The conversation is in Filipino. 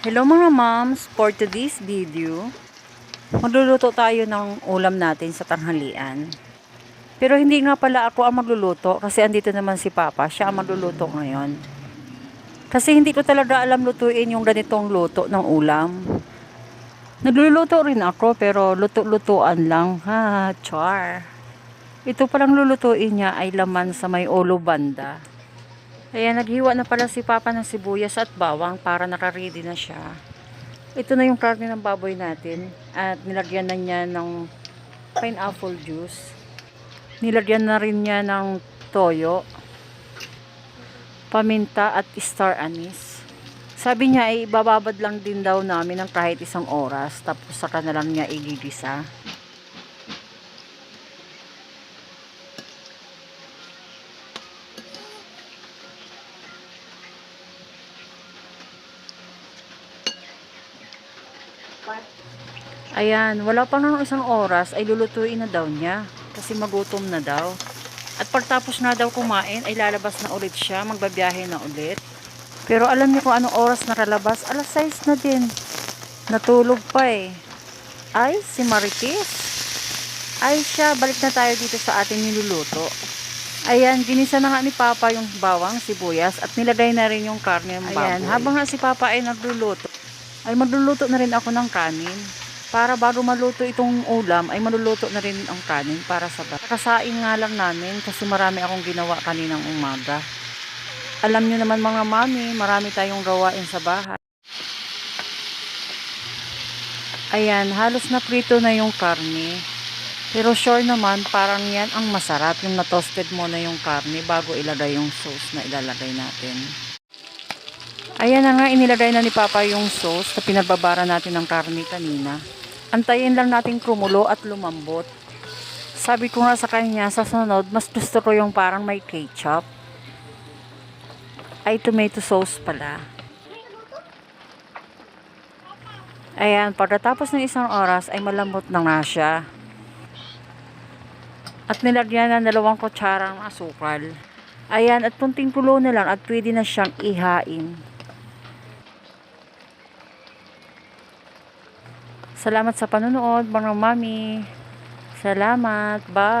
Hello mga moms, for today's video, magluluto tayo ng ulam natin sa tanghalian. Pero hindi nga pala ako ang magluluto kasi andito naman si Papa, siya ang magluluto ngayon. Kasi hindi ko talaga alam lutuin yung ganitong luto ng ulam. Nagluluto rin ako pero luto-lutuan lang. Ha, char. Ito palang lulutuin niya ay laman sa may ulo banda. Ayan, naghiwa na pala si Papa ng sibuyas at bawang para nakaready na siya. Ito na yung karne ng baboy natin at nilagyan na niya ng pineapple juice. Nilagyan na rin niya ng toyo, paminta at star anise. Sabi niya ay ibababad lang din daw namin ng kahit isang oras tapos saka na lang niya igigisa. Ayan, wala pa ng isang oras ay lulutuin na daw niya kasi magutom na daw. At pagtapos na daw kumain ay lalabas na ulit siya, magbabiyahe na ulit. Pero alam niyo kung anong oras nakalabas? Alas 6 na din. Natulog pa eh. Ay, si Marites. Ay siya, balik na tayo dito sa ating niluluto. Ayan, ginisa na nga ni Papa yung bawang, sibuyas, at nilagay na rin yung karne ng baboy. Ayan, habang nga si Papa ay nagluluto, ay magluluto na rin ako ng kanin. Para bago maluto itong ulam, ay maluluto na rin ang kanin para sa bata. Kasain nga lang namin kasi marami akong ginawa kaninang umaga. Alam nyo naman mga mami, marami tayong gawain sa bahay. Ayan, halos na prito na yung karne. Pero sure naman, parang yan ang masarap. Yung na-toasted mo na yung karne bago ilagay yung sauce na ilalagay natin. Ayan na nga, inilagay na ni Papa yung sauce na pinagbabara natin ng karne kanina. Antayin lang natin kumulo at lumambot. Sabi ko nga sa kanya, sa sunod, mas gusto ko yung parang may ketchup. Ay, tomato sauce pala. Ayan, pagkatapos ng isang oras ay malambot na nga siya. At nilagyan ng dalawang kutsara ng asukal. Ayan, at kunting kulo na lang at pwede na siyang ihain. Salamat sa panonood, mga mami. Salamat. Bye.